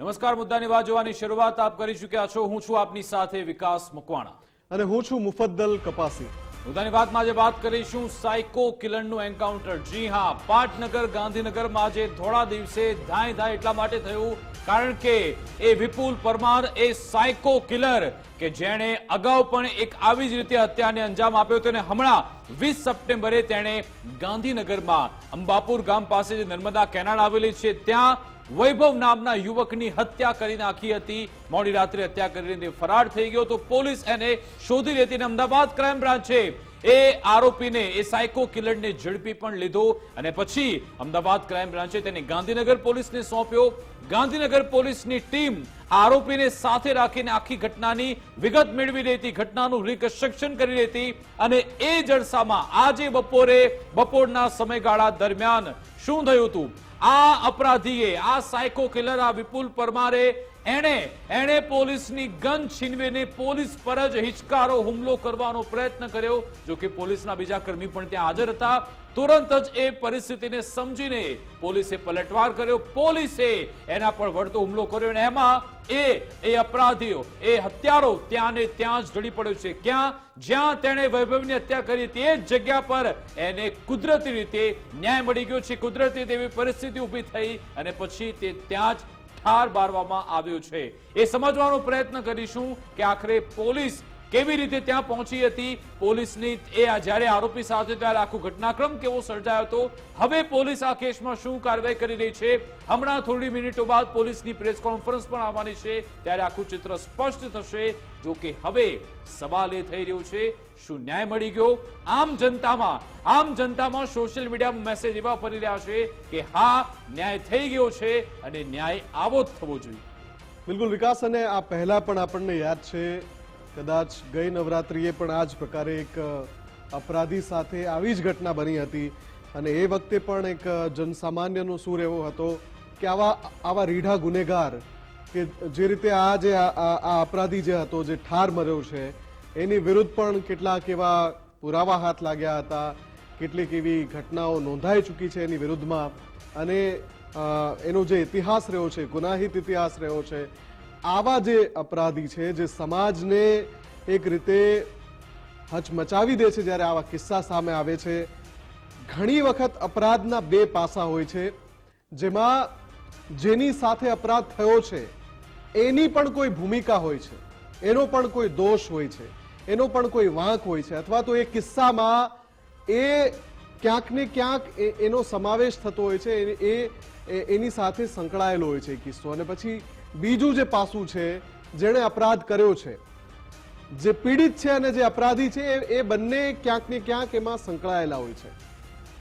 નમસ્કાર મુદ્દાની વાત જોવાની શરૂઆત આપ કરી ચૂક્યા છો. હું છું આપની સાથે વિકાસ મકવાણા. અને હું છું મુફદ્દલ કપાસી. મુદ્દાની વાતમાં આજે વાત કરીશું સાયકો કિલરનું એન્કાઉન્ટર. જી હા પાટનગર ગાંધીનગરમાં આજે થોડા દિવસે ધાય ધાય એટલા માટે થયું કારણ કે એ વિપુલ પરમાર એ સાયકો કિલર કે જેણે અગાઉ પણ એક આવી જ રીતે હત્યાને અંજામ આપ્યો હતો અને હમણાં વીસ સપ્ટેમ્બરે તેણે ગાંધીનગરમાં અંબાપુર ગામ પાસે જે નર્મદા કેનાલ આવેલી છે ત્યાં વૈભવ નામના યુવકની હત્યા કરી નાખી હતી. મોડી રાત્રે હત્યા કરીને ફરાર થઈ ગયો તો પોલીસ એને શોધી લેતી અને અમદાવાદ ક્રાઇમ બ્રાન્ચે એ આરોપીને, એ સાયકો કિલરને ઝડપી પણ લીધો અને પછી અમદાવાદ ક્રાઇમ બ્રાન્ચે તેને ગાંધીનગર પોલીસને સોંપ્યો. ગાંધીનગર પોલીસની ટીમ આરોપીને સાથે રાખીને આખી ઘટનાની વિગત મેળવી રહી ઘટનાનું રિકન્સ્ટ્રક્શન કરી રહી અને એ જલસામાં આજે બપોરે, બપોરના સમયગાળા દરમિયાન શું થયું હતું? આ અપરાધીએ આ સાયકો કિલર આ વિપુલ પરમારે એણે એણે પોલીસની ગન છીનવીને પોલીસ પર જ હિચકારો, હુમલો કરવાનો પ્રયત્ન કર્યો. જો કે પોલીસના બીજા કર્મી પણ ત્યાં હાજર હતા. તુરંત જ એ પરિસ્થિતિને સમજીને પોલીસે પલટવાર કર્યો. પોલીસે એના પર વળતો હુમલો કર્યો અને એમાં એ એ અપરાધીઓ, એ હત્યારો ત્યાં ને ત્યાં જ ઢળી પડ્યો છે. ક્યાં? જ્યાં તેણે વૈભવની હત્યા કરી હતી, એ જ જગ્યા પર એને કુદરતી રીતે ન્યાય મળી ગયો છે. કુદરતી રીતે એવી પરિસ્થિતિ ઊભી થઈ અને પછી તે ત્યાં જ ઠાર બારવામાં આવ્યો છે. એ સમજવાનો પ્રયત્ન કરીશું કે આખરે પોલીસ કેવી રીતે ત્યાં પહોંચી હતી. પોલીસની એ જ્યારે આરોપી સાથે ત્યારે આખું ઘટનાક્રમ કેવો સર્જાયો હતો. હવે પોલીસ આ કેસમાં શું કાર્યવાહી કરી રહી છે? હમણાં થોડી મિનિટો બાદ પોલીસની પ્રેસ કોન્ફરન્સ પણ આવવાની છે. ત્યારે આખું ચિત્ર સ્પષ્ટ થશે. જો કે હવે સવાલ એ થઈ રહ્યો છે શું ન્યાય મળી ગયો? આમ જનતામાં આમ જનતામાં સોશિયલ મીડિયામાં મેસેજ એવા ફરી રહ્યા છે કે હા, ન્યાય થઈ ગયો છે અને ન્યાય આવો જ થવો જોઈએ. બિલકુલ, વિકાસ અને આ પહેલા પણ આપણને યાદ છે. કદાચ ગઈ નવરાત્રિએ પણ આ જ પ્રકારે એક અપરાધી સાથે આવી જ ઘટના બની હતી. અને એ વખતે પણ એક જનસામાન્યનો સૂર એવો હતો કે આવા આવા રીઢા ગુનેગાર કે જે રીતે આ જે આ અપરાધી જે હતો, જે ઠાર મર્યો છે એની વિરુદ્ધ પણ કેટલાક એવા પુરાવા હાથ લાગ્યા હતા. કેટલીક એવી ઘટનાઓ નોંધાઈ ચૂકી છે એની વિરુદ્ધમાં. અને એનો જે ઇતિહાસ રહ્યો છે, ગુનાહિત ઇતિહાસ રહ્યો છે, આવા જે અપરાધી છે, જે સમાજને એક રીતે હચમચાવી દે છે જ્યારે આવા કિસ્સા સામે આવે છે, ઘણી વખત અપરાધના બે પાસા હોય છે. જેમાં જેની સાથે અપરાધ થયો છે, એની પણ કોઈ ભૂમિકા હોય છે, એનો પણ કોઈ દોષ હોય છે. એનો પણ કોઈ વાંક હોય છે અથવા તો એ કિસ્સામાં એ ક્યાંક ને ક્યાંક એનો સમાવેશ થતો હોય છે એ- એની સાથે સંકળાયેલો હોય છે કિસ્સો. અને પછી બીજું જે પાસું છે, જેણે અપરાધ કર્યો છે, જે પીડિત છે અને જે અપરાધી છે, એ બંને ક્યાંક ને ક્યાંક એમાં સંકળાયેલા હોય છે.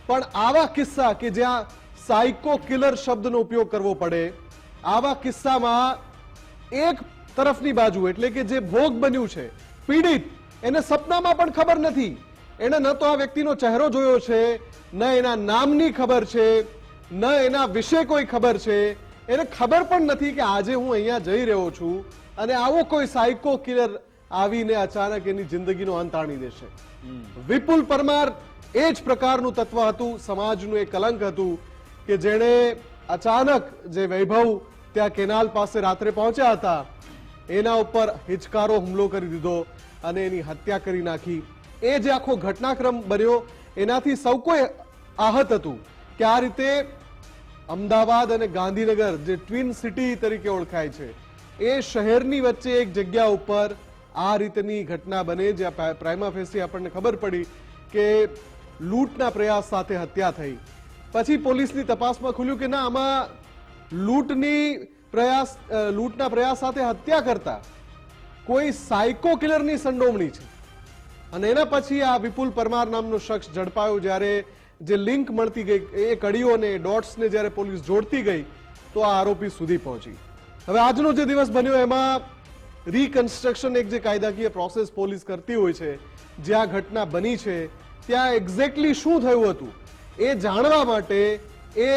પણ આવા કિસ્સા કે જ્યાં સાયકો કિલર શબ્દનો ઉપયોગ કરવો પડે, આવા કિસ્સામાં એક તરફની બાજુ એટલે કે જે ભોગ બન્યું છે, પીડિત એને સપનામાં પણ ખબર નથી. એને ન તો આ વ્યક્તિનો ચહેરો જોયો છે ન એના નામની ખબર છે ન એના વિશે કોઈ ખબર છે. એને ખબર પણ નથી કે આજે હું અહીંયા જઈ રહ્યો છું અને આવો કોઈ સાયકો કિલર આવીને અચાનક એની જિંદગીનો અંત આણી દેશે. વિપુલ પરમાર એ જ પ્રકારનું તત્વ હતું સમાજનું એ કલંક હતું કે જેણે અચાનક જે વૈભવ ત્યાં કેનાલ પાસે રાત્રે પહોંચ્યા હતા એના ઉપર હિચકારો હુમલો કરી દીધો. અને એની હત્યા કરી નાખી. એ જે આખો ઘટનાક્રમ બન્યો, એનાથી સૌ કોઈ આહત હતું કે આ રીતે અમદાવાદ અને ગાંધીનગર, જે ટ્વિન સિટી તરીકે ઓળખાય છે, એ શહેરની વચ્ચે એક જગ્યા ઉપર આ રીતની ઘટના બને, જ્યાં પ્રા- પ્રાઇમા ફેસી આપણને ખબર પડી કે લૂંટના પ્રયાસ સાથે હત્યા થઈ. પછી પોલીસની તપાસમાં ખુલ્યું કે ના, આમાં લૂંટની પ્રયાસ લૂંટના પ્રયાસ સાથે હત્યા કરતા કોઈ સાયકો કિલરની સંડોવણી છે. અને એના પછી આ વિપુલ પરમાર નામનો શખ્સ ઝડપાયો જ્યારે જે લિંક મળતી ગઈ, એ કડીઓને ડોટ્સને જ્યારે પોલીસ જોડતી ગઈ, તો આ આરોપી સુધી પહોંચી. હવે આજનો જે દિવસ બન્યો, એમાં રિકન્સ્ટ્રક્શન એક જે કાયદાકીય પ્રોસેસ પોલીસ કરતી હોય છે જ્યાં ઘટના બની છે, ત્યાં એક્ઝેક્ટલી શું થયું હતું, એ જાણવા માટે, એ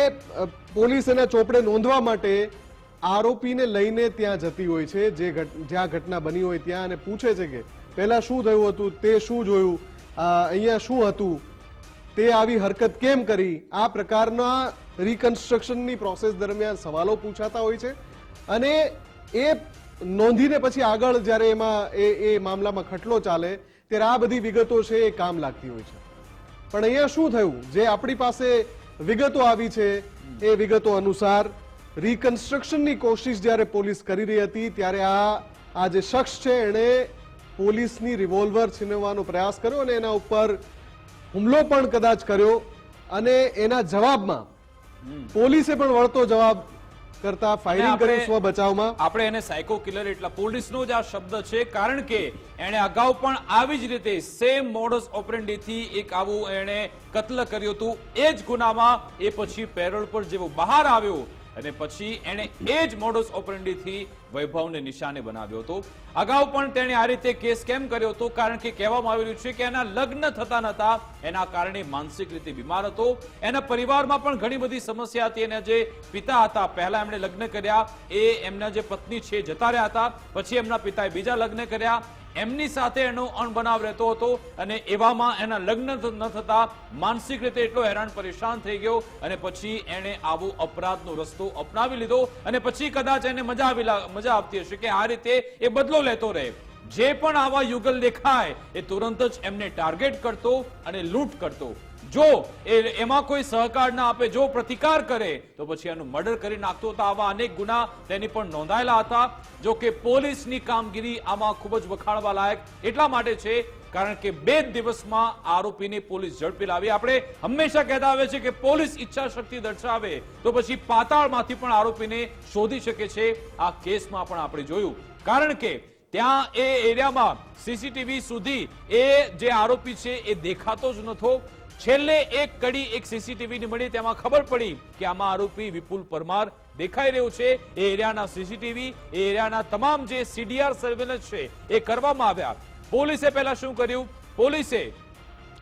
પોલીસ એના ચોપડે નોંધવા માટે આરોપીને લઈને ત્યાં જતી હોય છે. જે જ્યાં ઘટના બની હોય ત્યાં અને પૂછે છે કે પહેલાં શું થયું હતું, તે શું જોયું અહીંયા શું હતું, તે આવી હરકત કેમ કરી? આ પ્રકારના રિકન્સ્ટ્રક્શનની પ્રોસેસ દરમિયાન સવાલો પૂછાતા હોય છે. અને એ નોંધીને પછી આગળ જ્યારે એમાં એ એ મામલામાં ખટલો ચાલે, ત્યારે આ બધી વિગતો છે એ કામ લાગતી હોય છે. પણ અહીંયા શું થયું? જે આપણી પાસે વિગતો આવી છે, એ વિગતો અનુસાર રિકન્સ્ટ્રક્શનની કોશિશ જ્યારે પોલીસ કરી રહી હતી ત્યારે આ આ જે શખ્સ છે એણે પોલીસની રિવોલ્વર છીનવવાનો પ્રયાસ કર્યો અને એના ઉપર હુમલો પણ કદાચ કર્યો અને એના જવાબમાં પોલીસે પણ વળતો જવાબ કરતા ફાયરિંગ કર્યું સ્વ બચાવમાં. આપણે એને સાયકો કિલર એટલા પોલીસનો જ આ શબ્દ છે કારણ કે એણે અગાઉ પણ આવી જ રીતે સેમ મોડસ ઓપરેન્ડીથી એક આવું એણે કત્લ કર્યું હતું. એ જ ગુનામાં એ પછી પેરોલ પર જેવો બહાર આવ્યો અને પછી એણે એ જ મોડસ ઓપરેન્ડીથી વૈભવને નિશાને બનાવ્યો હતો. અગાઉ પણ તેણે આ રીતે કેસ કેમ કર્યો હતો? કારણ કે કહેવામાં આવી રહ્યું છે કે એના લગ્ન થતા નતા. એના કારણે માનસિક રીતે બીમાર હતો. એના પરિવારમાં પણ ઘણી બધી સમસ્યા હતી. એના જે પિતા હતા, પહેલા એમણે લગ્ન કર્યા. એ એમના જે પત્ની છે જતા રહ્યા હતા. પછી એમના પિતાએ બીજા લગ્ન કર્યા. એમની સાથે એનો અણબનાવ રહેતો હતો અને એવામાં એના લગ્ન ન થતા માનસિક રીતે એટલો હેરાન પરેશાન થઈ ગયો અને પછી એણે આવો અપરાધનો રસ્તો અપનાવી લીધો અને પછી કદાચ એને મજા આવી મજા આવતી હશે કે આ રીતે એ બદલો લેતો રહે. જે પણ આવા યુગલ દેખાય, એ તુરંત જ એમને ટાર્ગેટ કરતો અને લૂંટ કરતો. જો એમાં કોઈ સહકાર ના આપે, જો પ્રતિકાર કરે, તો પછી એનું મર્ડર કરી નાખતો હતો આવા અનેક ગુના તેની પણ નોંધાયેલા હતા. જો કે પોલીસની કામગીરી આમાં ખૂબ જ વખાણવા લાયક એટલા માટે છે, કારણ કે બે દિવસમાં આરોપીને પોલીસ ઝડપી લાવી. આપણે હંમેશા કહેતા આવે છે કે પોલીસ ઈચ્છા શક્તિ દર્શાવે, તો પછી પાતાળમાંથી પણ આરોપીને શોધી શકે છે. આ કેસમાં પણ આપણે જોયું. કારણ કે ત્યાં એ એરિયામાં સીસીટીવી સુધી એ જે આરોપી છે એ દેખાતો જ નતો છેલ્લે એક કડી એક સીસીટીવી ની મળી તેમાં ખબર પડી કે આમાં આરોપી વિપુલ પરમાર દેખાઈ રહ્યો છે. એ એરિયાના સીસીટીવી, એ એરિયાના તમામ જે સીડીઆર સર્વેલન્સ છે એ કરવામાં આવ્યા. પોલીસે પહેલા શું કર્યું? પોલીસે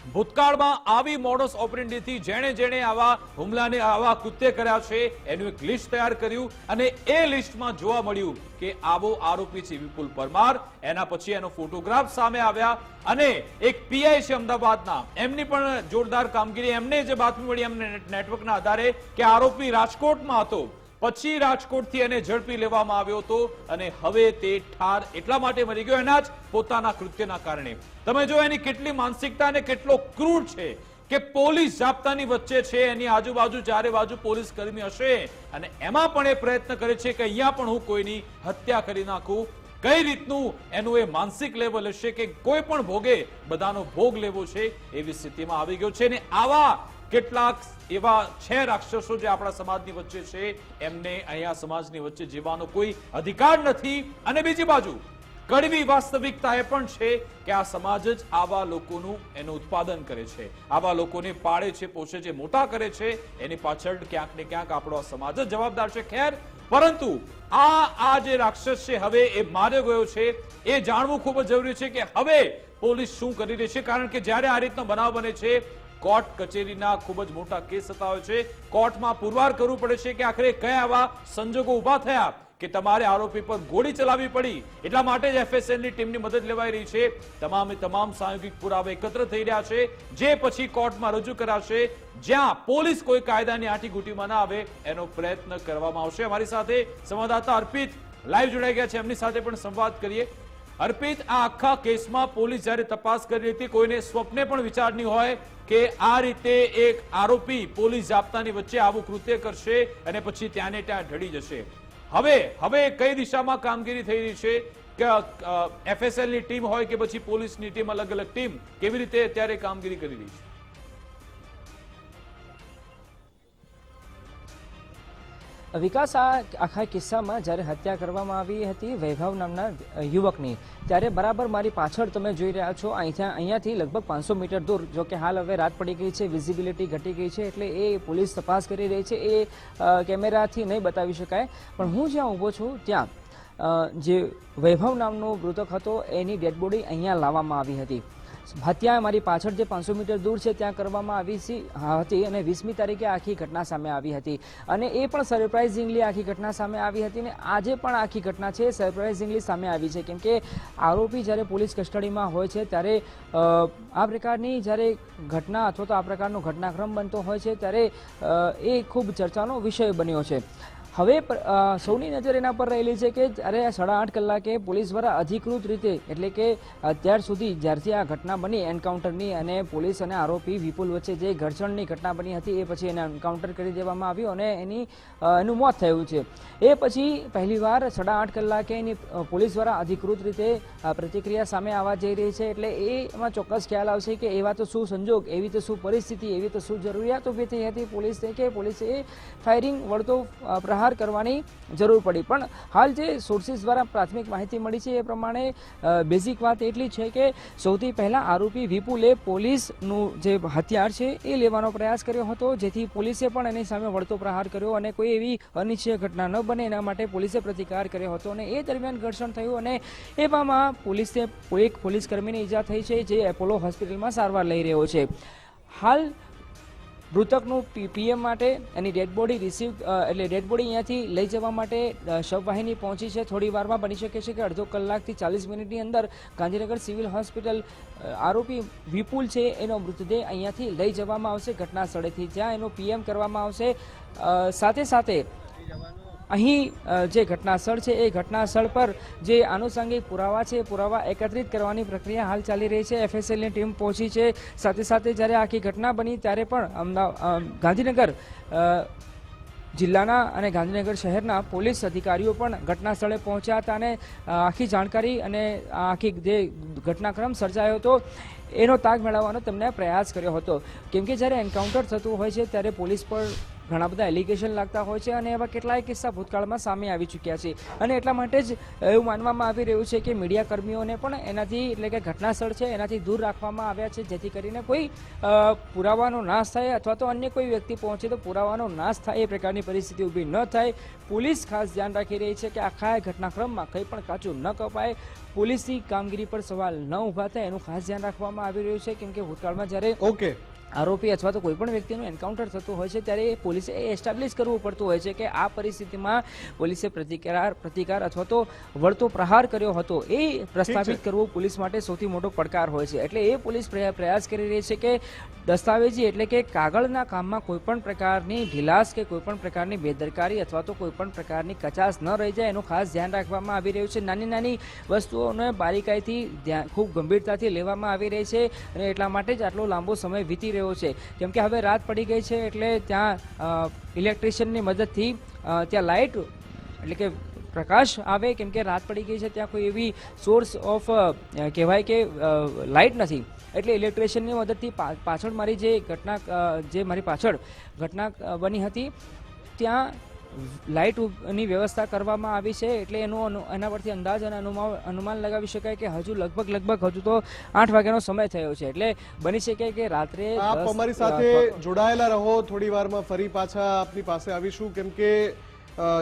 ભૂતકાળમાં આવી મોડસ ઓપરેન્ડીથી જેણે જેણે આવા હુમલાને, આવા કૃત્ય કર્યા છે, એનું એક લિસ્ટ તૈયાર કર્યું અને એ લિસ્ટમાં જોવા મળ્યું કે આવો આરોપી છે વિપુલ પરમાર. એના પછી એનો ફોટોગ્રાફ સામે આવ્યા અને એક પીઆઈ છે અમદાવાદના. એમની પણ જોરદાર કામગીરી, એમને જે બાતમી મળી એમને નેટવર્કના આધારે કે આરોપી રાજકોટમાં હતો. પછી રાજકોટથી એને ઝડપી લેવામાં આવ્યો હતો અને હવે તે ઠાર એટલા માટે મરી ગયો એના જ પોતાના કૃત્યના કારણે. તમે જો એની કેટલી માનસિકતા અને કેટલો ક્રૂર છે કે પોલીસ જાપ્તાની વચ્ચે છે, એની આજુબાજુ ચારે બાજુ પોલીસ કર્મી હશે અને એમાં પણ એ પ્રયત્ન કરે છે કે અહીંયા પણ હું કોઈની હત્યા કરી નાખું. કઈ રીતનું એનું એ માનસિક લેવલ હશે કે કોઈ પણ ભોગે બધાનો ભોગ લેવો છે એવી સ્થિતિમાં આવી ગયો છે અને આવા કેટલાક એવા છે રાક્ષસો જે આપણા સમાજની વચ્ચે છે. એમને અહીંયા સમાજની વચ્ચે જીવવાનો કોઈ અધિકાર નથી. અને બીજી બાજુ, કડવી વાસ્તવિકતા એ પણ છે કે આ સમાજ જ આવા લોકોનું એનું ઉત્પાદન કરે છે. આવા લોકોને પાળે છે, પોષે છે, મોટા કરે છે. એની પાછળ ક્યાંક ને ક્યાંક આપણો સમાજ જ જવાબદાર છે, ખેર. પરંતુ આ આ જે રાક્ષસ છે, હવે એ માર્યો ગયો છે. એ જાણવું ખૂબ જ જરૂરી છે કે હવે પોલીસ શું કરી રહી છે, કારણ કે જ્યારે આ રીતનો બનાવ બને છે કોર્ટ કચેરીના ખૂબ જ મોટા કેસ થતા હોય છે. કોર્ટમાં પુરવાર કરવું પડે છે કે આખરે કયા આવા સંજોગો ઊભા થયા કે તમારે આરોપી પર ગોળી ચલાવવી પડી. એટલા માટે જ FSL ની ટીમની મદદ લેવાઈ રહી છે. તમામે તમામ સાયોગિક પુરાવા એકત્ર થઈ રહ્યા છે. જે પછી કોર્ટમાં રજૂ કરાશે. જ્યાં પોલીસ કોઈ કાયદાની આંટીઘૂંટીમાં ના આવે એનો પ્રયત્ન કરવામાં આવશે. અમારી સાથે સંવાદદાતા અર્પિત લાઈવ જોડાઈ ગયા છે. એમની સાથે પણ સંવાદ કરીએ. અર્પિત, આ આખા કેસમાં પોલીસ જ્યારે તપાસ કરી હતી, કોઈને સ્વપ્ને પણ વિચારની હોય કે આ રીતે એક આરોપી પોલીસ જાપ્તાની વચ્ચે આવું કૃત્ય કરશે અને પછી ત્યાંને ત્યાં ઢળી જશે. હવે હવે કઈ દિશામાં કામગીરી થઈ રહી છે? કે એફએસએલની ટીમ હોય કે પછી પોલીસની ટીમ અલગ અલગ ટીમ, કેવી રીતે અત્યારે કામગીરી કરી રહી છે? વિકાસ આ આખા કિસ્સામાં જ્યારે હત્યા કરવામાં આવી હતી વૈભવ નામના યુવકની, ત્યારે બરાબર મારી પાછળ તમે જોઈ રહ્યા છો, અહીંથી અહીંયાથી લગભગ પાંચસો મીટર દૂર, જો કે હાલ હવે રાત પડી ગઈ છે, વિઝિબિલિટી ઘટી ગઈ છે, એટલે એ પોલીસ તપાસ કરી રહી છે, એ કેમેરાથી નહીં બતાવી શકાય. પણ હું જ્યાં ઊભો છું, ત્યાં જે વૈભવ નામનો મૃતક હતો, એની ડેડ બોડી અહીંયા લાવવામાં આવી હતી. હત્યા મારી પાછળ જે પાંચસો મીટર દૂર છે, ત્યાં કરવામાં આવી હતી અને વીસમી તારીખે આખી ઘટના સામે આવી હતી. અને એ પણ સરપ્રાઇઝિંગલી આખી ઘટના સામે આવી હતી અને આજે પણ આખી ઘટના છે સરપ્રાઇઝિંગલી સામે આવી છે. કેમ કે આરોપી જ્યારે પોલીસ કસ્ટડીમાં હોય છે, ત્યારે આ પ્રકારની જ્યારે ઘટના અથવા તો આ પ્રકારનો ઘટનાક્રમ બનતો હોય છે, ત્યારે એ ખૂબ ચર્ચાનો વિષય બન્યો છે. હવે સૌની નજર એના પર રહેલી છે કે જ્યારે સાડા આઠ કલાકે પોલીસ દ્વારા અધિકૃત રીતે એટલે કે અત્યાર સુધી જ્યારથી આ ઘટના બની એન્કાઉન્ટરની અને પોલીસ અને આરોપી વિપુલ વચ્ચે જે ઘર્ષણની ઘટના બની હતી એ પછી એને એન્કાઉન્ટર કરી દેવામાં આવ્યું અને એની એનું મોત થયું છે. એ પછી પહેલીવાર સાડા આઠ કલાકે એની પોલીસ દ્વારા અધિકૃત રીતે પ્રતિક્રિયા સામે આવવા જઈ રહી છે એટલે એમાં ચોક્કસ ખ્યાલ આવશે કે એવા તો શું સંજોગ એવી તો શું પરિસ્થિતિ એવી તો શું જરૂરિયાત ઊભી થઈ હતી પોલીસને કે પોલીસે ફાયરિંગ વળતો અ, પ્રહાર કરવાની જરૂર પડી. પણ હાલ જે સોર્સિસ દ્વારા પ્રાથમિક માહિતી મળી છે એ પ્રમાણે બેઝિક વાત એટલી છે કે સૌથી પહેલાં આરોપી વિપુલે પોલીસનું જે હથિયાર છે એ લેવાનો પ્રયાસ કર્યો હતો. જેથી પોલીસે પણ એની સામે વળતો પ્રહાર કર્યો અને કોઈ એવી અનિચ્છીય ઘટના ન બને એના માટે પોલીસે પ્રતિકાર કર્યો હતો અને એ દરમિયાન ઘર્ષણ થયું અને એવામાં પોલીસે એક પોલીસકર્મીને ઈજા થઈ છે જે એપોલો હોસ્પિટલમાં સારવાર લઈ રહ્યો છે. હાલ મૃતકનું પીએમ માટે એની ડેડ બોડી રિસીવ એટલે ડેડ બોડી અહીંયાથી લઈ જવા માટે શવવાહિની પહોંચી છે. થોડી વારમાં બની શકે છે કે અડધો કલાકથી ચાલીસ મિનિટની અંદર ગાંધીનગર સિવિલ હોસ્પિટલ આરોપી વિપુલ છે, એનો મૃતદેહ અહીંયાથી લઈ જવામાં આવશે. ઘટના સ્થળેથી જ્યાં એનો પીએમ કરવામાં આવશે. સાથે સાથે અહીં જે ઘટના સ્થળ છે, એ ઘટના સ્થળ પર જે આનુષંગિક પુરાવા છે પુરાવા એકત્રિત કરવાની પ્રક્રિયા હાલ ચાલી રહી છે. એફએસએલની ટીમ પહોંચી છે. સાથે સાથે જ્યારે આખી ઘટના બની, ત્યારે પણ અમદાવાદ ગાંધીનગર જિલ્લાના અને ગાંધીનગર શહેરના પોલીસ અધિકારીઓ પણ ઘટના સ્થળે પહોંચ્યા હતા અને આખી જાણકારી અને આખી જે ઘટનાક્રમ સર્જાયો હતો, એનો તાગ મેળવવાનો તેમણે પ્રયાસ કર્યો હતો. કેમ કે જ્યારે એન્કાઉન્ટર થતું હોય છે, ત્યારે પોલીસ પર ઘણા બધા એલિગેશન લાગતા હોય છે અને એવા કેટલાય કિસ્સા ભૂતકાળમાં સામે આવી ચૂક્યા છે. અને એટલા માટે જ એવું માનવામાં આવી રહ્યું છે કે મીડિયા કર્મીઓને પણ એનાથી એટલે કે ઘટનાસ્થળ છે એનાથી દૂર રાખવામાં આવ્યા છે, જેથી કરીને કોઈ પુરાવાનો નાશ થાય અથવા તો અન્ય કોઈ વ્યક્તિ પહોંચે તો પુરાવાનો નાશ થાય, એ પ્રકારની પરિસ્થિતિ ઊભી ન થાય. પોલીસ ખાસ ધ્યાન રાખી રહી છે કે આખા ઘટનાક્રમમાં કંઈ પણ કાચું ન કપાય. પોલીસની કામગીરી પર સવાલ ન ઊભા થાય, એનું ખાસ ધ્યાન રાખવામાં આવી રહ્યું છે, કેમ કે ભૂતકાળમાં જ્યારે ઓકે આરોપી અથવા તો કોઈપણ વ્યક્તિનું એન્કાઉન્ટર થતું હોય છે ત્યારે એ પોલીસે એ એસ્ટાબ્લિશ કરવું પડતું હોય છે કે આ પરિસ્થિતિમાં પોલીસે પ્રતિકાર પ્રતિકાર અથવા તો વળતો પ્રહાર કર્યો હતો. એ પ્રસ્થાપિત કરવું પોલીસ માટે સૌથી મોટો પડકાર હોય છે. એટલે એ પોલીસ પ્રયા- પ્રયાસ કરી રહી છે કે દસ્તાવેજી એટલે કે કાગળના કામમાં કોઈપણ પ્રકારની ઢીલાસ કે કોઈપણ પ્રકારની બેદરકારી અથવા તો કોઈપણ પ્રકારની કચાશ ન રહી જાય એનું ખાસ ધ્યાન રાખવામાં આવી રહ્યું છે. નાની નાની વસ્તુઓને બારીકાઈથી ધ્યાન ખૂબ ગંભીરતાથી લેવામાં આવી રહી છે અને એટલા માટે જ આટલો લાંબો સમય વીતી રહ્યો છે. કેમ કે હવે રાત પડી ગઈ છે એટલે ત્યાં ઇલેક્ટ્રિશિયનની મદદથી ત્યાં લાઇટ, એટલે કે પ્રકાશ આવે, કેમ કે રાત પડી ગઈ છે ત્યાં કોઈ એવી સોર્સ ઓફ કહેવાય કે લાઇટ નથી. એટલે ઇલેક્ટ્રિશિયનની મદદથી પાછળ મારી જે ઘટના જે મારી પાછળ ઘટના બની હતી, ત્યાં લાઇટની વ્યવસ્થા કરવામાં આવી છે એટલે એનું એના પરથી અંદાજ અને અનુમાન અનુમાન લગાવી શકાય કે હજુ લગભગ લગભગ હજુ તો આઠ વાગ્યાનો સમય થયો છે. એટલે બની શકે કે રાત્રે આપ અમારી સાથે જોડાયેલા રહો થોડી વારમાં ફરી પાછા આપની પાસે આવીશું. કેમ કે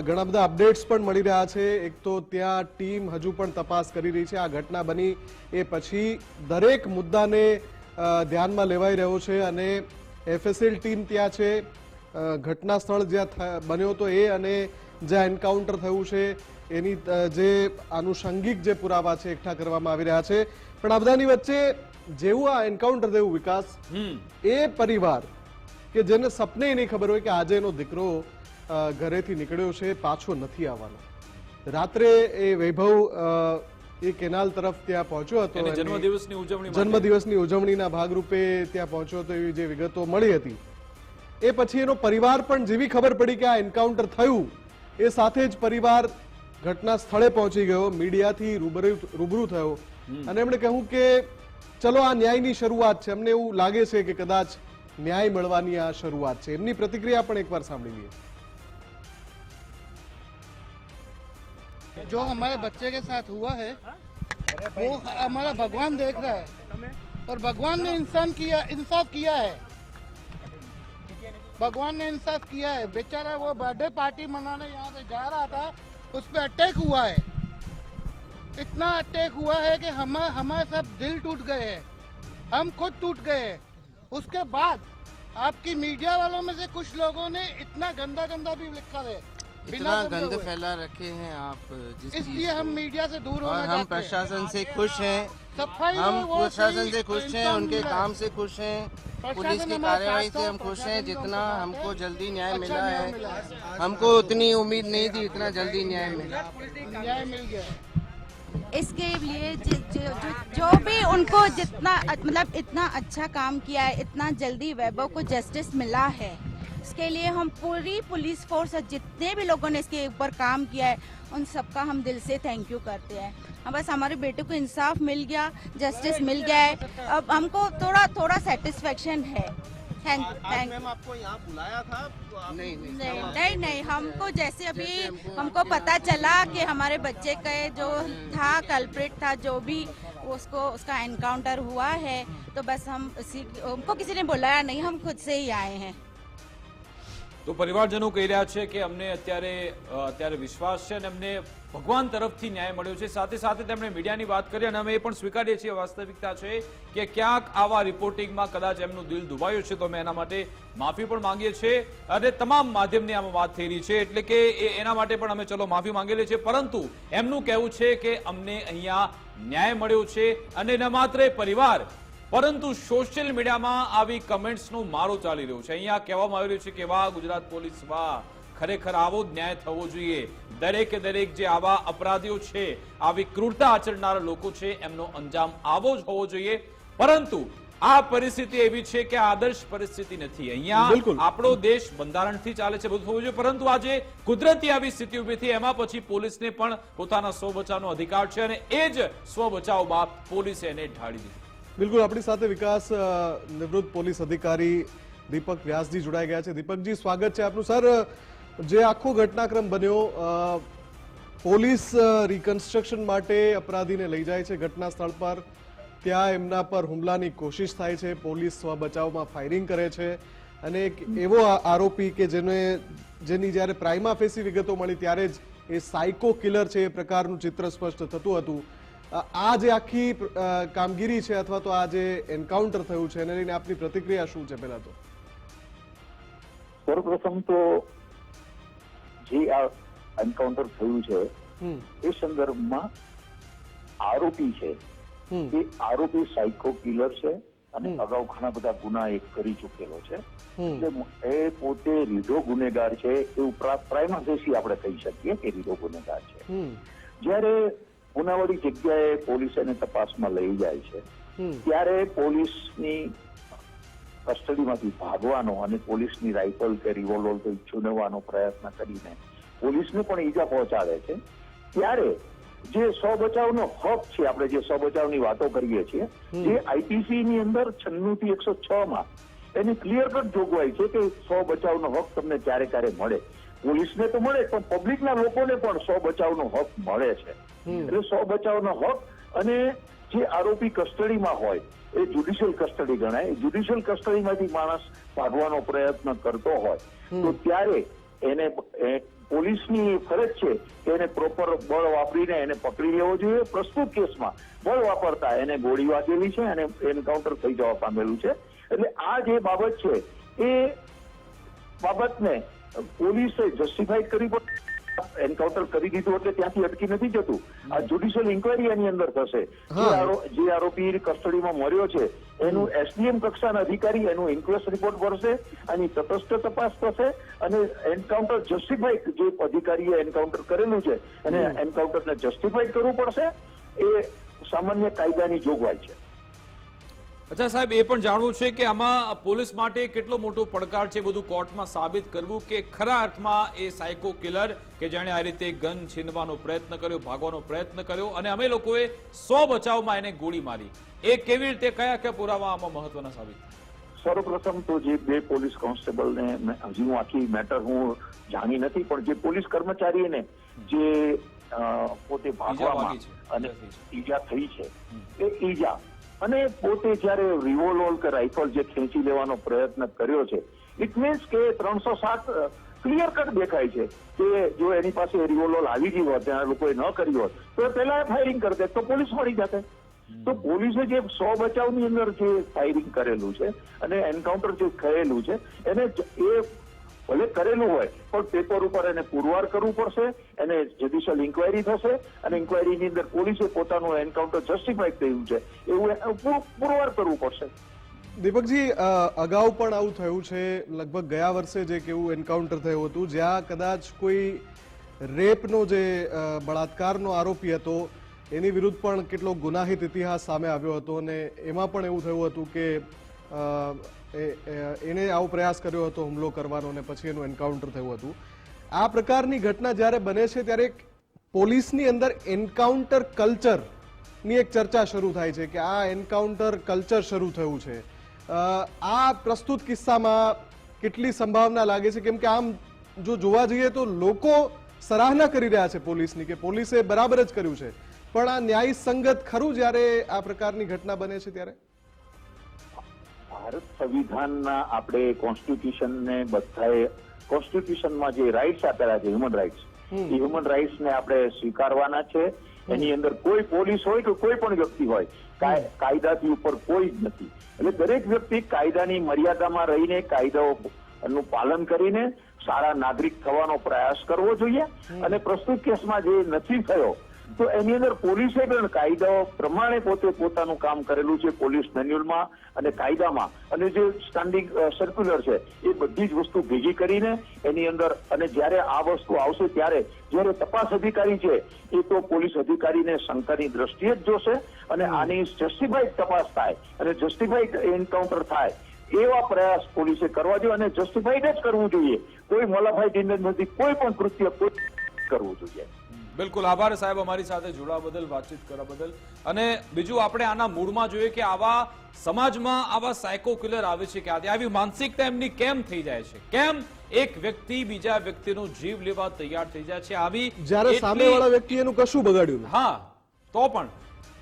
ઘણા બધા અપડેટ્સ પણ મળી રહ્યા છે. એક તો ત્યાં ટીમ હજુ પણ તપાસ કરી રહી છે. આ ઘટના બની એ પછી દરેક મુદ્દાને ધ્યાનમાં લેવાઈ રહ્યો છે અને એફએસએલ ટીમ ત્યાં છે. ઘટના સ્થળ જ્યાં બન્યો હતો એ અને જ્યાં એન્કાઉન્ટર થયું છે એની જે આનુષંગિક જે પુરાવા છે એકઠા કરવામાં આવી રહ્યા છે. પણ આ બધાની વચ્ચે જેવું આ એન્કાઉન્ટર થયું વિકાસ એ પરિવાર કે જેને સપને નહીં ખબર હોય કે આજે એનો દીકરો ઘરેથી નીકળ્યો છે પાછો નથી આવવાનો. રાત્રે એ વૈભવ એ કેનાલ તરફ ત્યાં પહોંચ્યો હતો જન્મદિવસની ઉજવણી જન્મદિવસની ઉજવણીના ભાગરૂપે ત્યાં પહોંચ્યો હતો એવી જે વિગતો મળી હતી. એ પછી એનો પરિવાર પણ જેવી ખબર પડી કે આ એન્કાઉન્ટર થયું એ સાથે જ પરિવાર ઘટના સ્થળે પહોંચી ગયો મીડિયાથી રૂબરૂ રૂબરૂ થયો અને એમણે કહ્યું કે ચલો આ ન્યાયની શરૂઆત છે અમને એવું લાગે છે કે કદાચ ન્યાય મળવાની આ શરૂઆત છે એમની પ્રતિક્રિયા પણ એકવાર સાંભળી લઈએ जो हमारे बच्चे के साथ हुआ है वो हमारा भगवान देख रहा है और भगवान ने इंसान किया इंसाफ किया है भगवान ने इंसाफ किया है। बेचारा वो बर्थडे पार्टी मनाने यहाँ से जा रहा था, उस पर अटैक हुआ है। इतना अटैक हुआ है कि हम हमारे सब दिल टूट गए हैं। हम खुद टूट गए हैं। उसके बाद आपकी मीडिया वालों में से कुछ लोगों ने इतना गंदा गंदा भी लिखा है। इतना गंद फैला रखे हैं आप इसलिए हम मीडिया से दूर और होना हम प्रशासन से खुश हैं। हम प्रशासन से खुश हैं उनके काम से खुश हैं। पुलिस की साथ से हम खुश हैं जितना हमको हमको। जल्दी न्याय अच्छा मिला है। हमको उतनी उम्मीद नहीं थी इतना जल्दी न्याय मिला। न्याय मिल गया। इसके लिए जो, जो, जो, जो भी उनको जितना मतलब इतना अच्छा काम किया है इतना जल्दी वैभव को जस्टिस मिला है। इसके लिए हम पूरी पुलिस फोर्स और जितने भी लोगों ने इसके ऊपर काम किया है उन सबका हम दिल से थैंक यू करते हैं। हम बस हमारे बेटे को इंसाफ मिल गया जस्टिस मिल गया है। अब हमको थोड़ा थोड़ा सेटिस्फेक्शन है। थैंक थैंक आपको यहाँ बुलाया था तो नहीं नहीं नहीं नहीं नहीं हमको जैसे अभी जैसे हमको हमको पता चला कि हमारे बच्चे का जो था कल्प्रिट था जो भी उसको उसका एनकाउंटर हुआ है तो बस हम उसी हमको किसी ने बुलाया नहीं हम खुद से ही आए हैं। તો પરિવારજનો કહી રહ્યા છે કે અમને અત્યારે અત્યારે વિશ્વાસ છે અને અમને ભગવાન તરફથી ન્યાય મળ્યો છે. સાથે સાથે તેમણે મીડિયાની વાત કરી અને અમે એ પણ સ્વીકારીએ છીએ, વાસ્તવિકતા છે કે ક્યાંક આવા રિપોર્ટિંગમાં કદાચ એમનું દિલ દુભાયું છે તો અમે એના માટે માફી પણ માંગીએ છીએ અને તમામ માધ્યમની આમાં વાત થઈ રહી છે. એટલે કે એના માટે પણ અમે ચલો માફી માંગેલી છે પરંતુ એમનું કહેવું છે કે અમને અહીંયા ન્યાય મળ્યો છે અને ન માત્ર પરિવાર પરંતુ સોશિયલ મીડિયામાં આવી કમેન્ટ્સનો મારો ચાલી રહ્યો છે. અહીંયા કહેવામાં આવી રહ્યું છે કે વાહ ગુજરાત પોલીસ વાહ ખરેખર આવો જ ન્યાય થવો જોઈએ. દરેકે દરેક જે આવા અપરાધીઓ છે આવી ક્રૂરતા આચરનારા લોકો છે એમનો અંજામ આવો જ હોવો જોઈએ. પરંતુ આ પરિસ્થિતિ એવી છે કે આદર્શ પરિસ્થિતિ નથી. અહીંયા આપણો દેશ બંધારણથી ચાલે છે બધું થવું જોઈએ. પરંતુ આજે કુદરતી આવી સ્થિતિ ઊભી થઈ એમાં પછી પોલીસને પણ પોતાના સ્વ બચાવનો અધિકાર છે અને એ જ સ્વ બચાવમાં પોલીસે એને ઢાળી દીધું. બિલકુલ, આપણી સાથે વિકાસ નિવૃત્ત પોલીસ અધિકારી દીપક વ્યાસજી જોડાઈ ગયા છે. દીપકજી, સ્વાગત છે આપનું. સર, જે આખો ઘટનાક્રમ બન્યો પોલીસ રિકન્સ્ટ્રક્શન માટે અપરાધીને લઈ જાય છે ઘટના સ્થળ પર, ત્યાં એમના પર હુમલાની કોશિશ થાય છે, પોલીસ સ્વ બચાવમાં ફાયરિંગ કરે છે. અને એક એવો આરોપી કે જેને, જેની જ્યારે પ્રાઇમા ફેસી વિગતો મળી, ત્યારે જ એ સાયકો કિલર છે એ પ્રકારનું ચિત્ર સ્પષ્ટ થતું હતું. આ જે આખી કામગીરી છે અથવા તો આ જે એન્કાઉન્ટર થયું છે એને લઈને આપની પ્રતિક્રિયા શું છે પહેલા તો? સર્વપ્રથમ તો જે આ એન્કાઉન્ટર થયું છે એ સંદર્ભમાં આરોપી છે એ આરોપી સાયકો કિલર છે અને અગાઉ ઘણા બધા ગુના એ કરી ચૂકેલો છે. એ પોતે રીઢો ગુનેગાર છે એ પ્રાઇમા ફેસી આપણે કહી શકીએ કે રીઢો ગુનેગાર છે. જ્યારે ગુનાવાળી જગ્યાએ પોલીસ એને તપાસમાં લઈ જાય છે. ત્યારે પોલીસની કસ્ટડીમાંથી ભાગવાનો અને પોલીસની રાઇફલ કે રિવોલ્વર છુનવવાનો પ્રયત્ન કરીને પોલીસને પણ ઈજા પહોંચાડે છે. ત્યારે જે સ્વ બચાવનો હક છે આપણે જે સ્વ બચાવની વાતો કરીએ છીએ જે આઈપીસી ની અંદર છન્નું થી એકસો છ માં એની ક્લિયર કટ જોગવાઈ છે કે સ્વ બચાવનો હક તમને ક્યારે ક્યારે મળે. પોલીસને તો મળે પણ પબ્લિકના લોકોને પણ સ્વ બચાવનો હક મળે છે. એટલે સો બચાવનો હક અને જે આરોપી કસ્ટડીમાં હોય એ જ્યુડિશિયલ કસ્ટડી ગણાય. જ્યુડિશિયલ કસ્ટડીમાંથી માણસ ભાગવાનો પ્રયત્ન કરતો હોય તો ત્યારે એને પોલીસની ફરજ છે કે એને પ્રોપર બળ વાપરીને એને પકડી લેવો જોઈએ. પ્રસ્તુત કેસમાં બળ વાપરતા એને ગોળી વાગેલી છે અને એન્કાઉન્ટર થઈ જવા પામેલું છે. એટલે આ જે બાબત છે એ બાબતને પોલીસે જસ્ટિફાઈડ કરવી પડે. એન્કાઉન્ટર કરી દીધું એટલે ત્યાંથી અટકી નથી જતું. આ જ્યુડિશિયલ ઇન્કવાયરી એની અંદર થશે. જે આરોપી કસ્ટડીમાં મર્યો છે એનું એસડીએમ કક્ષાના અધિકારી એનું ઇન્ક્વેસ્ટ રિપોર્ટ ભરશે અને તટસ્થ તપાસ થશે અને એન્કાઉન્ટર જસ્ટિફાઈડ જે અધિકારીએ એન્કાઉન્ટર કરેલું છે અને એન્કાઉન્ટરને જસ્ટિફાઈડ કરવું પડશે એ સામાન્ય કાયદાની જોગવાઈ છે. અચ્છા સાહેબ એ પણ જાણવું છે કે આમાં પોલીસ માટે કેટલો મોટો પડકાર છે બધું કોર્ટમાં સાબિત કરવું કે ખરા અર્થમાં એ સાયકો કિલર કે જેણે આ રીતે ગન છીનવાનો પ્રયત્ન કર્યો ભાગવાનો પ્રયત્ન કર્યો અને અમે લોકોએ સો બચાવમાં એને ગોળી મારી. એ કેવી રીતે કયા કયા પુરાવા આમાં મહત્વના સાબિત? સર્વપ્રથમ તો જે બે પોલીસ કોન્સ્ટેબલને હજી હું આખી મેટર હું જાણી નથી પણ જે પોલીસ કર્મચારીને જે પોતે ભાગવામાં છે, અને ઈજા થઈ છે. એ ઈજા અને પોતે જ્યારે રિવોલ્વર કે રાઇફલ જે ખેંચી લેવાનો પ્રયત્ન કર્યો છે ઇટ મીન્સ કે ત્રણસો સાત ક્લિયર કટ દેખાય છે કે જો એની પાસે રિવોલ્વર આવી ગઈ હોત ત્યાં લોકોએ ન કર્યું હોત તો પહેલા ફાયરિંગ કરી તો પોલીસ મળી જતે તો પોલીસે જે સો બચાવની અંદર જે ફાયરિંગ કરેલું છે અને એન્કાઉન્ટર જે થયેલું છે એને એ ભલે કરેલું હોય, પણ પેપર ઉપર એને પુરવાર કરવું પડશે, એને જ્યુડિશિયલ ઇન્કવાયરી થશે, અને ઇન્કવાયરીની અંદર પોલીસે પોતાનું એન્કાઉન્ટર જસ્ટિફાઈડ થયું છે. એવું પુરવાર કરવું પડશે. દીપકજી અગાઉ પણ આવું થયું છે. લગભગ ગયા વર્ષે જે કેવું એન્કાઉન્ટર થયું હતું, જ્યાં કદાચ કોઈ રેપનો જે બળાત્કારનો આરોપી હતો, એની વિરુદ્ધ પણ કેટલો ગુનાહિત ઇતિહાસ સામે આવ્યો હતો, અને એમાં પણ એવું થયું હતું કે એણે આવો પ્રયાસ કર્યો હતો, હુમલો કરવાનો અને પછી એનું એન્કાઉન્ટર થયું હતું. આ પ્રકારની ઘટના જ્યારે બને છે, ત્યારે પોલીસની અંદર એન્કાઉન્ટર કલ્ચરની એક ચર્ચા શરૂ થાય છે કે આ એન્કાઉન્ટર કલ્ચર શરૂ થયું છે. આ પ્રસ્તુત કિસ્સામાં કેટલી સંભાવના લાગે છે? કેમ કે આમ જો જોવા જઈએ તો લોકો સરાહના કરી રહ્યા છે પોલીસની કે પોલીસે બરાબર જ કર્યું છે. પણ આ ન્યાય સંગત ખરું જ્યારે આ પ્રકારની ઘટના બને છે ત્યારે? ભારત સંવિધાનના આપણે કોન્સ્ટિટ્યુશનને બધાએ કોન્સ્ટિટ્યુશનમાં જે રાઇટ્સ આપેલા છે હ્યુમન રાઇટ્સ એ હ્યુમન રાઇટ્સને આપણે સ્વીકારવાના છે. એની અંદર કોઈ પોલીસ હોય કે કોઈ પણ વ્યક્તિ હોય કાય- કાયદાથી ઉપર કોઈ જ નથી. એટલે દરેક વ્યક્તિ કાયદાની મર્યાદામાં રહીને કાયદાઓ નું પાલન કરીને સારા નાગરિક થવાનો પ્રયાસ કરવો જોઈએ અને પ્રસ્તુત કેસમાં જે નથી થયો તો એની અંદર પોલીસે પણ કાયદાઓ પ્રમાણે પોતે પોતાનું કામ કરેલું છે પોલીસ મેન્યુઅલમાં અને કાયદામાં. અને જે સ્ટાન્ડિંગ સર્ક્યુલર છે એ બધી જ વસ્તુ ભેગી કરીને એની અંદર અને જ્યારે આ વસ્તુ આવશે ત્યારે જ્યારે તપાસ અધિકારી છે એ તો પોલીસ અધિકારીને શંકાની દ્રષ્ટિએ જ જોશે અને આની જસ્ટિફાઈડ તપાસ થાય અને જસ્ટિફાઈડ એન્કાઉન્ટર થાય એવા પ્રયાસ પોલીસે કરવા જોઈએ અને જસ્ટિફાઈડ જ કરવું જોઈએ. કોઈ મોલાફાઈડ નથી કોઈ પણ કૃત્ય કોઈ કરવું જોઈએ. બિલકુલ આભાર સાહેબ અમારી સાથે જોડાવા બદલ વાતચીત કરવા બદલ અને બીજું આપણે આના મૂળમાં જોઈએ કે આવા સમાજમાં આવા સાયકો કિલર આવે છે ક્યાંથી આવી માનસિકતા એમની કેમ થઈ જાય છે? કેમ એક વ્યક્તિ બીજા વ્યક્તિનો જીવ લેવા તૈયાર થઈ જાય છે? આવી જ્યારે સામેવાળા વ્યક્તિ એનું કશું બગાડ્યું હા તો પણ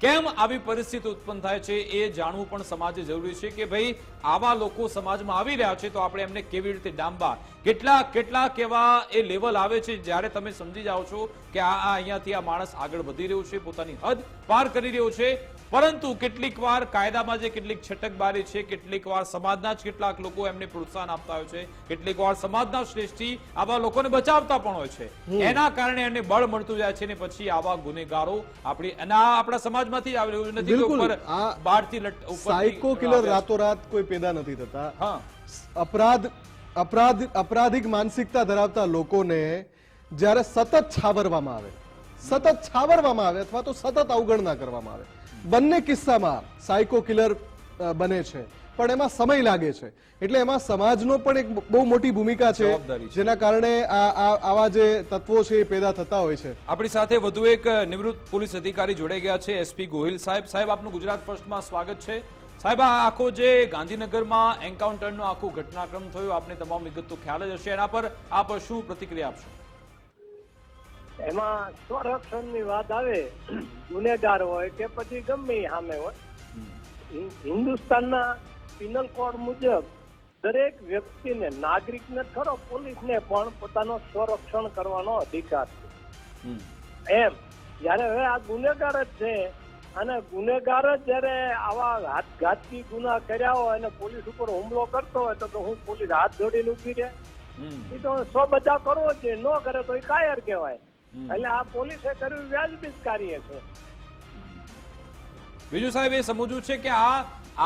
કેમ આવી પરિસ્થિતિ ઉત્પન્ન થાય છે એ જાણવું પણ સમાજે જરૂરી છે કે ભાઈ, આવા લોકો સમાજમાં આવી રહ્યા છે તો આપણે એમને કેવી રીતે ડામવા? કેટલા કેટલા કેવા એ લેવલ આવે છે જ્યારે તમે સમજી જાઓ છો કે આ અહીંયાથી આ માણસ આગળ વધી રહ્યો છે, પોતાની હદ પાર કરી રહ્યો છે. પરંતુ કેટલીક વાર કાયદામાં જે કેટલીક છટકબારી છે કેટલીક વાર સમાજના જ કેટલાક લોકો એમને પ્રોત્સાહન આપતા હોય છે કેટલીક વાર સમાજના શ્રેષ્ઠી આવા લોકોને બચાવતા પણ હોય છે. એના કારણે એને બળ મળતું જાય છે ને પછી આવા ગુનેગારો આપણી અને આ આપણા સમાજમાંથી જ આવી રહ્યું નથી ઉપર બહારથી સાયકો કિલર રાતોરાત કોઈ પેદા નથી થતા. હા. અપરાધ અપરાધ અપરાધિક માનસિકતા ધરાવતા લોકોને જ્યારે સતત છાવરવામાં આવે સતત છાવરવામાં આવે અથવા તો સતત અવગણના કરવામાં આવે બંને કિસ્સામાં સાયકો કિલર બને છે. પણ એમાં સમય લાગે છે. એટલે એમાં સમાજનો પણ એક બહુ મોટી ભૂમિકા છે જેના કારણે આ આ- આવા જે તત્વો છે એ પેદા થતા હોય છે. આપણી સાથે વધુ એક નિવૃત્ત પોલીસ અધિકારી જોડાઈ ગયા છે એસપી ગોહિલ સાહેબ. સાહેબ આપનું ગુજરાત ફર્સ્ટમાં સ્વાગત છે. સાહેબ આ આખો જે ગાંધીનગરમાં એન્કાઉન્ટરનો આખો ઘટનાક્રમ થયો આપને તમામ વિગત તો ખ્યાલ જ હશે. એના પર આપ શું પ્રતિક્રિયા આપશો? એમાં સંરક્ષણની વાત આવે ગુનેગાર હોય કે પછી ગમે સામે હોય હિન્દુસ્તાનના પિનલ કોડ મુજબ દરેક વ્યક્તિને નાગરિકને ખરો પોલીસને પણ પોતાનો સંરક્ષણ કરવાનો અધિકાર છે. એમ. જ્યારે હવે આ ગુનેગાર જ છે અને ગુનેગાર જ જ્યારે આવા ઘાતકી ગુના કર્યા હોય અને પોલીસ ઉપર હુમલો કરતો હોય તો તો હું પોલીસ હાથ જોડીને ઊભી રહે? એ તો સો બચાવ કરવો જોઈએ. છે ન કરે તો એ કાયર કહેવાય. એટલે આ પોલીસે કર્યું વ્યાજબી કાર્ય છે બીજું સાહેબ એ સમજવું છે કે આ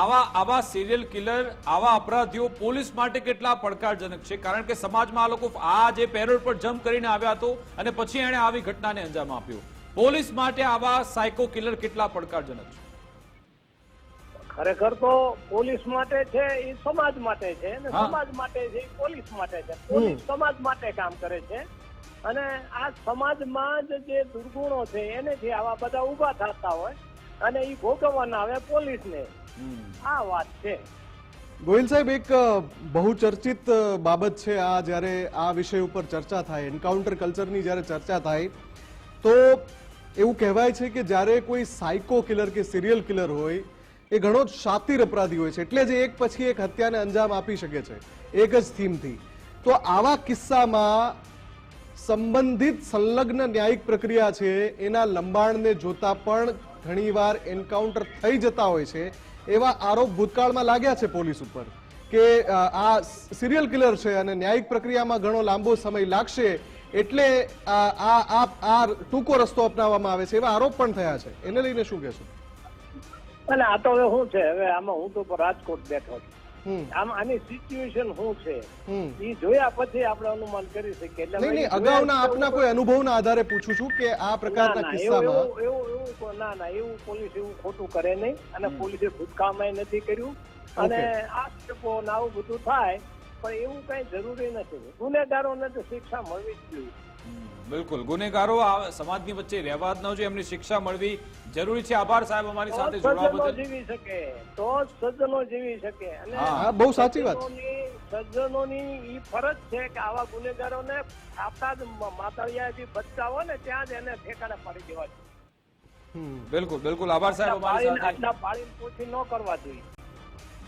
આવા આવા સિરિયલ કિલર આવા અપરાધીઓ પોલીસ માટે કેટલા પડકારજનક છે? કારણ કે સમાજમાં આ લોકો આ જે પેરોલ પર જમ્પ કરીને આવ્યા હતો અને પછી એણે આવી ઘટનાને અંજામ આપ્યો. પોલીસ માટે આવા સાયકો કિલર કેટલા પડકારજનક છે? ખરેખર તો પોલીસ માટે છે એ સમાજ માટે છે અને સમાજ માટે છે એ પોલીસ માટે છે. પોલીસ સમાજ માટે કામ કરે છે. અને આ સમાજમાં જ જે દુર્ગુણો છે એને જે આવા બધા ઊભા થતા હોય અને એ ભોગવવાના આવે પોલીસને. આ વાત છે. ગોહિલ સાહેબ એક બહુ ચર્ચિત બાબત છે આ જ્યારે આ વિષય ઉપર ચર્ચા થાય એન્કાઉન્ટર કલ્ચરની જ્યારે ચર્ચા થાય તો એવું કહેવાય છે કે જ્યારે કોઈ સાયકો કિલર કે સિરિયલ કિલર હોય એ ઘણો જ શાતિર અપરાધી હોય છે. એટલે જ એક પછી એક હત્યાને અંજામ આપી શકે છે. એક જ થીમથી તો આવા કિસ્સામાં સંબંધિત સંલગ્ન ન્યાયિક પ્રક્રિયા છે, એના લંબાણને જોતા પણ ઘણીવાર એન્કાઉન્ટર થઈ જતા હોય છે. એવા આરોપ ભૂતકાળમાં લાગ્યા છે પોલીસ ઉપર કે આ સિરિયલ કિલર છે અને ન્યાયિક પ્રક્રિયામાં ઘણો લાંબો સમય લાગશે એટલે આ આ, આ- ટૂંકો રસ્તો અપનાવવામાં આવે છે. એવા આરોપ પણ થયા છે. એને લઈને શું કહેશો? અને આ તો હવે શું છે? હવે આમાં હું તો રાજકોટ બેઠો છું. આમ આની સિચ્યુએશન શું છે? એ જોયા પછી આપણે અનુમાન કરી શકીએ. એટલે નહીં નહીં અગાઉના આપના કોઈ અનુભવના આધારે પૂછું છું કે આ પ્રકારના કિસ્સામાં એવું- એવું- ના ના એવું પોલીસ એવું ખોટું કરે નહીં. અને પોલીસે ભૂતકાળમાં નથી કર્યું. અને આક્ષેપો ને આવું બધું થાય પણ એવું કઈ જરૂરી નથી. ગુનેગારોને તો શિક્ષા મળવી જ જોઈએ. બિલકુલ. ગુનેગારો સમાજની વચ્ચે રહેવા જ ન જોઈએ એમની શિક્ષા મળવી જરૂરી છે. આભાર સાહેબ અમારી સાથે જોડાવા બદલ. જીવી શકે. તો સજ્જનો જીવી શકે. અને હા, બહુ સાચી વાત. સજ્જનોની- ઈ ફરજ છે કે આવા ગુનેગારોને આપતા જ માતાળિયાથી બચાવો ને ત્યાં જ એને ઠેકાણે પાડી દેવા જોઈએ. બિલકુલ બિલકુલ. આભાર સાહેબ અમારી સાથે. આટલા પાડીને પોછી ન કરવા જોઈએ.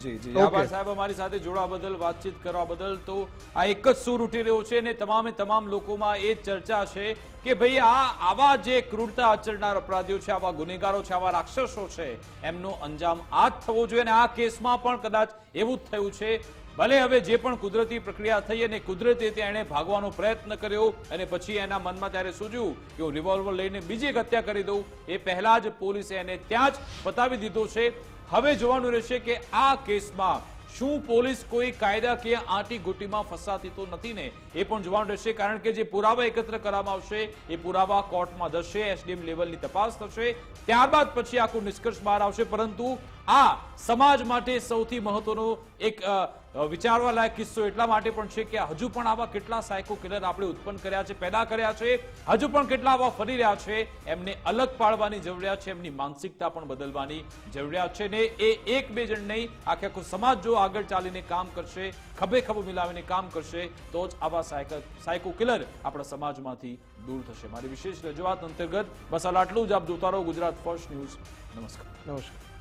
જી જી. આભાર સાહેબ અમારી સાથે જોડવા બદલ વાતચીત કરવા બદલ. તો આ એક જ સૂર ઉઠી રહ્યો છે અને તમામે તમામ લોકોમાં એ ચર્ચા છે કે ભાઈ આ આવા જે ક્રૂરતા આચરનાર અપરાધીઓ છે આવા ગુનેગારો છે આવા રાક્ષસો છે એમનો અંજામ આ જ થવો જોઈએ અને આ કેસમાં પણ કદાચ એવું જ થયું છે. ભલે હવે જે પણ કુદરતી પ્રક્રિયા થઈ અને કુદરતે એણે ભાગવાનો પ્રયત્ન કર્યો અને પછી એના મનમાં ત્યારે સૂજ્યું કે હું રિવોલ્વર લઈને બીજી હત્યા કરી દઉં. એ પહેલા જ પોલીસે એને ત્યાં જ પતાવી દીધો છે. હવે જોવાનું રહેશે કે આ કેસમાં શું પોલીસ કોઈ કાયદાકીય આંટી ગુટીમાં ફસાતી તો નથી ને? એ પણ જોવાનું રહેશે, કારણ કે જે પુરાવા એકત્ર કરવામાં આવશે, એ પુરાવા કોર્ટમાં જશે, એસડીએમ લેવલની તપાસ થશે. ત્યારબાદ પછી આખું નિષ્કર્ષ બહાર આવશે, પરંતુ આ સમાજ માટે સૌથી મહત્વનો એક વિચારવા લાયક કિસ્સો એટલા માટે પણ છે કે હજુ પણ આવા કેટલા સાયકો કિલર આપણે ઉત્પન્ન કર્યા છે, પેદા કર્યા છે, હજુ પણ કેટલા આવા ફરી રહ્યા છે, એમને અલગ પાડવાની જરૂરિયાત છે, એમની માનસિકતા પણ બદલવાની જરૂરિયાત છે ને એ એક બે જણ નહીં, આખે આખો સમાજ જો આગળ ચાલીને કામ કરશે, ખભે ખભે મિલાવીને કામ કરશે, તો જ આવા સાયકો કિલર આપણા સમાજમાંથી દૂર થશે. મારી વિશેષ રજૂઆત અંતર્ગત બસ આટલું જ. આપ જોતા રહો ગુજરાત ફર્સ્ટ ન્યૂઝ નમસ્કાર. નમસ્કાર.